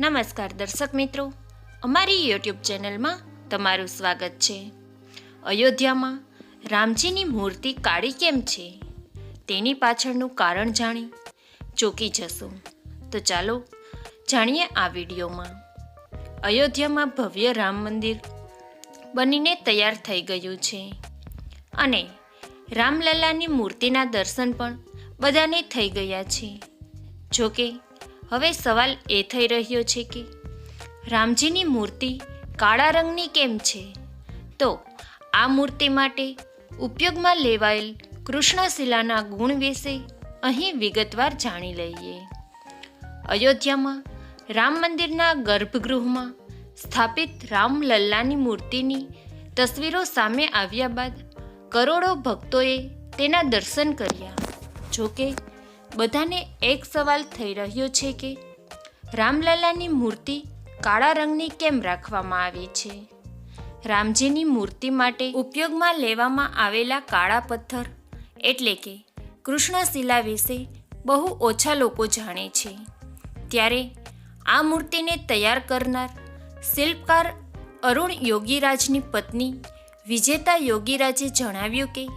નમસ્કાર દર્શક મિત્રો. અમારી યુટ્યુબ ચેનલમાં તમારું સ્વાગત છે. અયોધ્યામાં રામજીની મૂર્તિ કાળી કેમ છે? તેની પાછળનું કારણ જાણી ચોકી જશો. તો ચાલો જાણીએ આ વિડીયોમાં. અયોધ્યામાં ભવ્ય રામ મંદિર બનીને તૈયાર થઈ ગયું છે. અને રામલલ્લાની મૂર્તિના દર્શન પણ બધાને થઈ ગયા છે. જોકે હવે સવાલ એ થઈ રહ્યો છે કે રામજીની મૂર્તિ કાળા રંગની કેમ છે? તો આ મૂર્તિ માટે ઉપયોગમાં લેવાયેલ કૃષ્ણશિલાના ગુણ વિશે અહીં વિગતવાર જાણી લઈએ. અયોધ્યામાં રામ મંદિરના ગર્ભગૃહમાં સ્થાપિત રામલલ્લાની મૂર્તિની તસવીરો સામે આવ્યા બાદ કરોડો ભક્તોએ તેના દર્શન કર્યા. જોકે બધાને એક સવાલ થઈ રહ્યો છે કે રામલલાની મૂર્તિ કાળા રંગની કેમ રાખવામાં આવી છે? રામજીની મૂર્તિ માટે ઉપયોગમાં લેવામાં આવેલા કાળા પથ્થર એટલે કે કૃષ્ણશિલા વિશે બહુ ઓછા લોકો જાણે છે. ત્યારે આ મૂર્તિને તૈયાર કરનાર શિલ્પકાર અરુણ યોગીરાજની પત્ની વિજેતા યોગીરાજે જણાવ્યું કે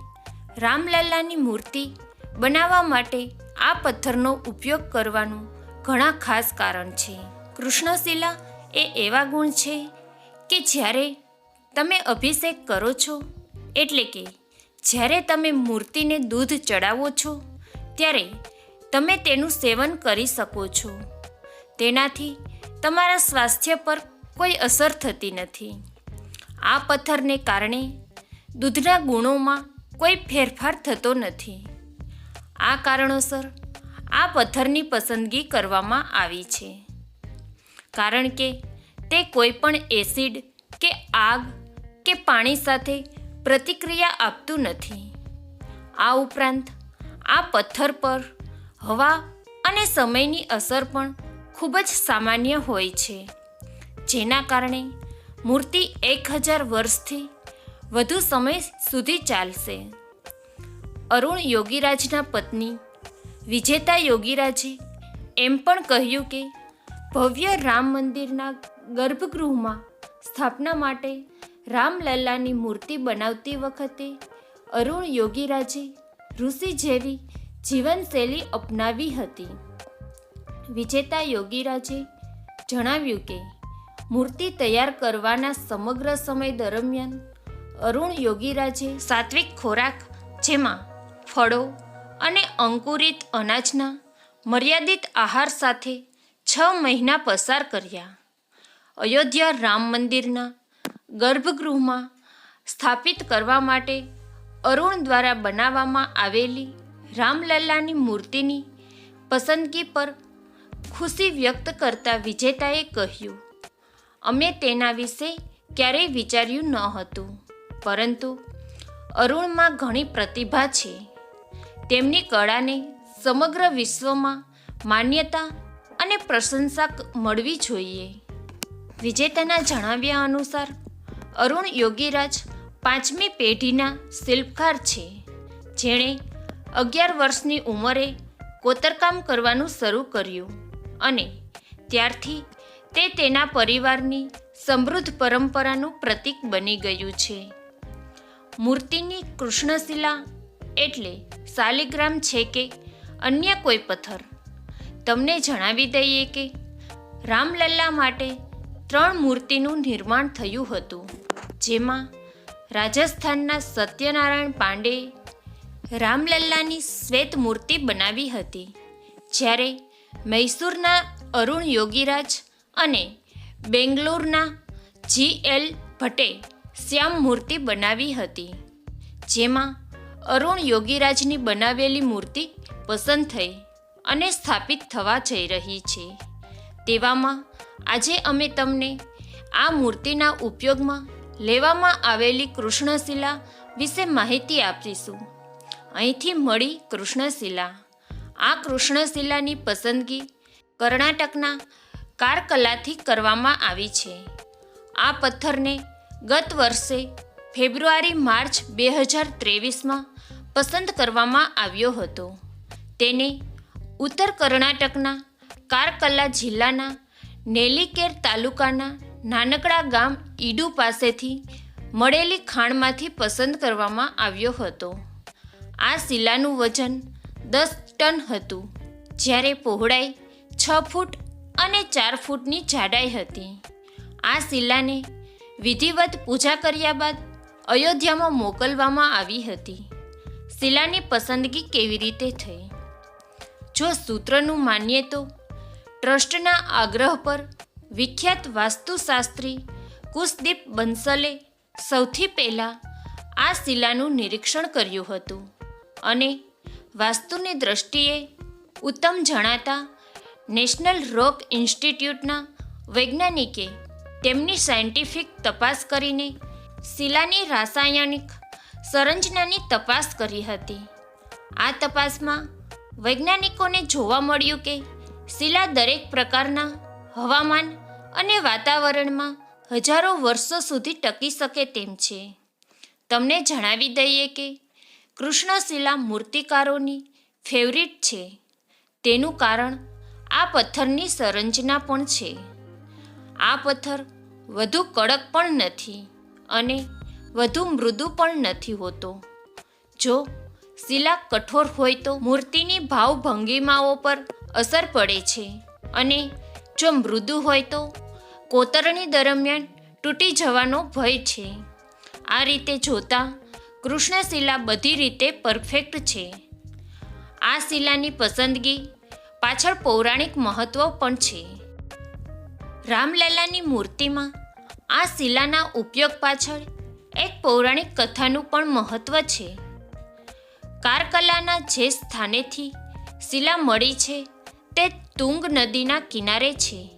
રામલલ્લાની મૂર્તિ બનાવવા માટે આ પથ્થરનો ઉપયોગ કરવાનું ઘણા ખાસ કારણ છે. કૃષ્ણશિલા એ એવા ગુણ છે કે જ્યારે તમે અભિષેક કરો છો, એટલે કે જ્યારે તમે મૂર્તિને દૂધ ચડાવો છો, ત્યારે તમે તેનું સેવન કરી શકો છો. તેનાથી તમારા સ્વાસ્થ્ય પર કોઈ અસર થતી નથી. આ પથ્થરને કારણે દૂધના ગુણોમાં કોઈ ફેરફાર થતો નથી. આ કારણોસર આ પથ્થરની પસંદગી કરવામાં આવી છે. કારણ કે તે કોઈપણ એસિડ કે આગ કે પાણી સાથે પ્રતિક્રિયા આપતું નથી. આ ઉપરાંત આ પથ્થર પર હવા અને સમયની અસર પણ ખૂબ જ સામાન્ય હોય છે. જેના કારણે મૂર્તિ એક હજાર વર્ષથી વધુ સમય સુધી ચાલશે. અરુણ યોગીરાજના પત્ની, વિજેતા યોગીરાજે એમ પણ કહ્યું કે, ભવ્ય રામ મંદિરના ગર્ભગૃહમાં સ્થાપના માટે રામલલ્લાની મૂર્તિ બનાવતી વખતે અરુણ યોગીરાજે ઋષિ જેવી જીવનશૈલી અપનાવી હતી. વિજેતા યોગીરાજે જણાવ્યું કે, મૂર્તિ તૈયાર કરવાના સમગ્ર સમય દરમિયાન અરુણ યોગીરાજે સાત્વિક ખોરાક, જેમાં ફળો અને અંકુરિત અનાજના મર્યાદિત આહાર સાથે છ મહિના પસાર કર્યા. અયોધ્યા રામ મંદિરના ગર્ભગૃહમાં સ્થાપિત કરવા માટે અરુણ દ્વારા બનાવવામાં આવેલી રામલલ્લાની મૂર્તિની પસંદગી પર ખુશી વ્યક્ત કરતા વિજેતાએ કહ્યું, અમે તેના વિશે ક્યારેય વિચાર્યું ન હતું, પરંતુ અરુણમાં ઘણી પ્રતિભા છે. તેમની કળાને સમગ્ર વિશ્વમાં માન્યતા અને પ્રશંસા મળવી જોઈએ. વિજેતાના જણાવ્યા અનુસાર, અરુણ યોગીરાજ પાંચમી પેઢીના શિલ્પકાર છે. જેણે અગિયાર વર્ષની ઉંમરે કોતરકામ કરવાનું શરૂ કર્યું અને ત્યારથી તે તેના પરિવારની સમૃદ્ધ પરંપરાનું પ્રતીક બની ગયું છે. મૂર્તિની કૃષ્ણશિલા એટલે શાલિગ્રામ છે કે અન્ય કોઈ પથ્થર? તમને જણાવી દઈએ કે રામલલ્લા માટે ત્રણ મૂર્તિનું નિર્માણ થયું હતું, જેમાં રાજસ્થાનના સત્યનારાયણ પાંડે રામલલ્લાની શ્વેત મૂર્તિ બનાવી હતી, જ્યારે મૈસૂરના અરુણ યોગીરાજ અને બેંગ્લોરના જી એલ ભટ્ટે શ્યામ મૂર્તિ બનાવી હતી, જેમાં અરુણ યોગીરાજની બનાવેલી મૂર્તિ પસંદ થઈ અને સ્થાપિત થવા જઈ રહી છે. તેવામાં આજે અમે તમને આ મૂર્તિના ઉપયોગમાં લેવામાં આવેલી કૃષ્ણશિલા વિશે માહિતી આપીશું. અહીંથી મળી કૃષ્ણશિલા. આ કૃષ્ણશિલાની પસંદગી કર્ણાટકના કારકલાથી કરવામાં આવી છે. આ પથ્થરને ગત વર્ષે ફેબ્રુઆરી માર્ચ બે હજાર ત્રેવીસમાં પસંદ કરવામાં આવ્યો હતો. તેને ઉત્તર કર્ણાટકના કારકલ્લા જિલ્લાના નેલીકેર તાલુકાના નાનકડા ગામ ઈડુ પાસેથી મળેલી ખાણમાંથી પસંદ કરવામાં આવ્યો હતો. આ શિલાનું વજન દસ ટન હતું, જ્યારે પહોળાઈ છ ફૂટ અને ચાર ફૂટની જાડાઈ હતી. આ શિલાને વિધિવત પૂજા કર્યા બાદ અયોધ્યામાં મોકલવામાં આવી હતી. શિલાની પસંદગી કેવી રીતે થઈ? જો સૂત્રનું માનીએ તો, ટ્રસ્ટના આગ્રહ પર વિખ્યાત વાસ્તુશાસ્ત્રી કુશદીપ બંસલે સૌથી પહેલાં આ શિલાનું નિરીક્ષણ કર્યું હતું અને વાસ્તુની દ્રષ્ટિએ ઉત્તમ જણાતા નેશનલ રોક ઇન્સ્ટિટ્યૂટના વૈજ્ઞાનિકે તેમની સાયન્ટિફિક તપાસ કરીને શિલાની રાસાયણિક સંરચનાની તપાસ કરી હતી. આ તપાસમાં વૈજ્ઞાનિકોને જોવા મળ્યું કે શિલા દરેક પ્રકારના હવામાન અને વાતાવરણમાં હજારો વર્ષો સુધી ટકી શકે તેમ છે. તમને જણાવી દઈએ કે કૃષ્ણશિલા મૂર્તિકારોની ફેવરિટ છે. તેનું કારણ આ પથ્થરની સંરચના પણ છે. આ પથ્થર વધુ કડક પણ નથી અને વધુ મૃદુ પણ નથી હોતો. જો શિલા કઠોર હોય તો મૂર્તિની ભાવભંગીમાઓ પર અસર પડે છે અને જો મૃદુ હોય તો કોતરણી દરમિયાન તૂટી જવાનો ભય છે. આ રીતે જોતાં કૃષ્ણશિલા બધી રીતે પરફેક્ટ છે. આ શિલાની પસંદગી પાછળ પૌરાણિક મહત્વ પણ છે. રામલલાની મૂર્તિમાં આ શિલાના ઉપયોગ પાછળ એક પૌરાણિક કથાનું પણ મહત્વ છે. કારકલાના જે સ્થાનેથી શિલા મળી છે, તે તુંગ નદીના કિનારે છે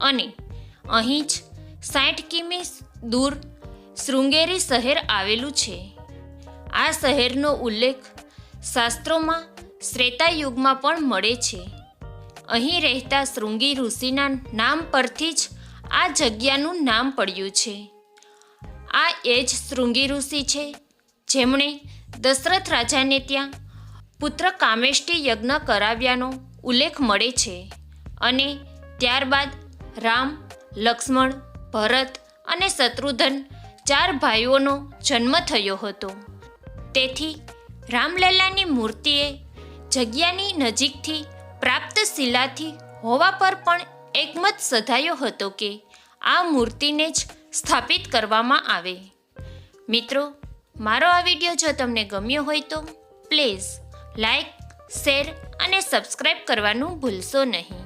અને અહીં જ સાઠ કિમી દૂર શૃંગેરી શહેર આવેલું છે. આ શહેરનો ઉલ્લેખ શાસ્ત્રોમાં શ્રેતા યુગમાં પણ મળે છે. અહીં રહેતા શૃંગી ઋષિના નામ પરથી જ આ જગ્યાનું નામ પડ્યું છે. આ એ જ શૃંગી ઋષિ છે. જેમણે દશરથ રાજાને ત્યાં પુત્ર કામેષ્ટી યજ્ઞ કરાવ્યાનો ઉલ્લેખ મળે છે અને ત્યારબાદ રામ, લક્ષ્મણ, ભરત અને શત્રુઘ્ન ચાર ભાઈઓનો જન્મ થયો હતો. તેથી રામલલ્લાની મૂર્તિએ જગ્યાની નજીકથી પ્રાપ્ત શિલાથી હોવા પર પણ એકમત સધાયો હતો કે આ મૂર્તિને જ સ્થાપિત કરવામાં આવે. મિત્રો, મારો આ વીડિયો જો તમને ગમ્યો હોય તો પ્લીઝ લાઈક, શેર અને સબસ્ક્રાઈબ કરવાનું ભૂલશો નહીં.